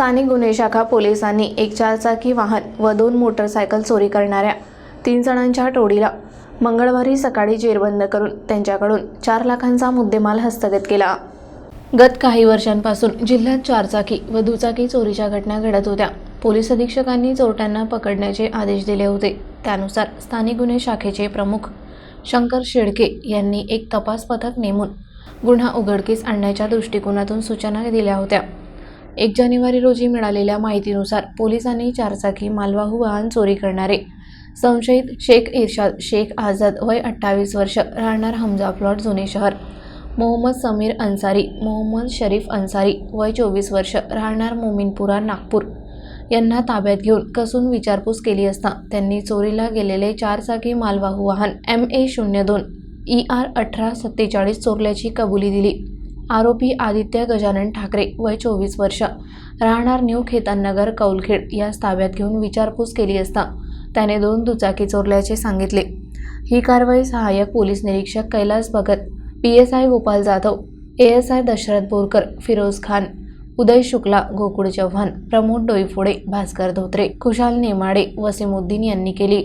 स्थानिक गुन्हे शाखा पोलिसांनी एक चारचाकी वाहन व दोन मोटरसायकल चोरी करणाऱ्या तीन जणांच्या टोळीला मंगळवारी सकाळी जेरबंद करून त्यांच्याकडून चार लाखांचा मुद्देमाल हस्तगत केला. गत काही वर्षांपासून जिल्ह्यात चारचाकी व दुचाकी चोरीच्या घटना घडत होत्या. पोलीस अधीक्षकांनी चोरट्यांना पकडण्याचे आदेश दिले होते. त्यानुसार स्थानिक गुन्हे शाखेचे प्रमुख शंकर शेडके यांनी एक तपास पथक नेमून गुन्हा उघडकीस आणण्याच्या दृष्टिकोनातून सूचना दिल्या होत्या. एक जानेवारी रोजी मिळालेल्या माहितीनुसार पोलिसांनी चारचाकी मालवाहू वाहन चोरी करणारे संशयित शेख इर्शाद शेख आझाद वय अठ्ठावीस वर्ष राहणार हमजा प्लॉट जुने शहर. मोहम्मद समीर अन्सारी मोहम्मद शरीफ अन्सारी वय चोवीस वर्ष राहणार मोमिनपुरा नागपूर. यांना ताब्यात घेऊन कसून विचारपूस केली असता त्यांनी चोरीला गेलेले चारचाकी मालवाहू वाहन एम ए शून्य दोन ई आर अठरा सत्तेचाळीस चोरल्याची कबुली दिली. आरोपी आदित्य गजानन ठाकरे वय चोवीस वर्ष. राहणार न्यू खेताननगर कौलखेड या ताब्यात घेऊन विचारपूस केली असता त्याने दोन दुचाकी चोरल्याचे सांगितले. ही कारवाई सहाय्यक पोलीस निरीक्षक Kailas Bhagat P S I Gopal Jadhav A S I Dashrath Borkar Firoz Khan Uday Shukla Gokul Chavan Pramod Doiphode Bhaskar Dhotre Khushal Nemade Wasimuddin यांनी केली.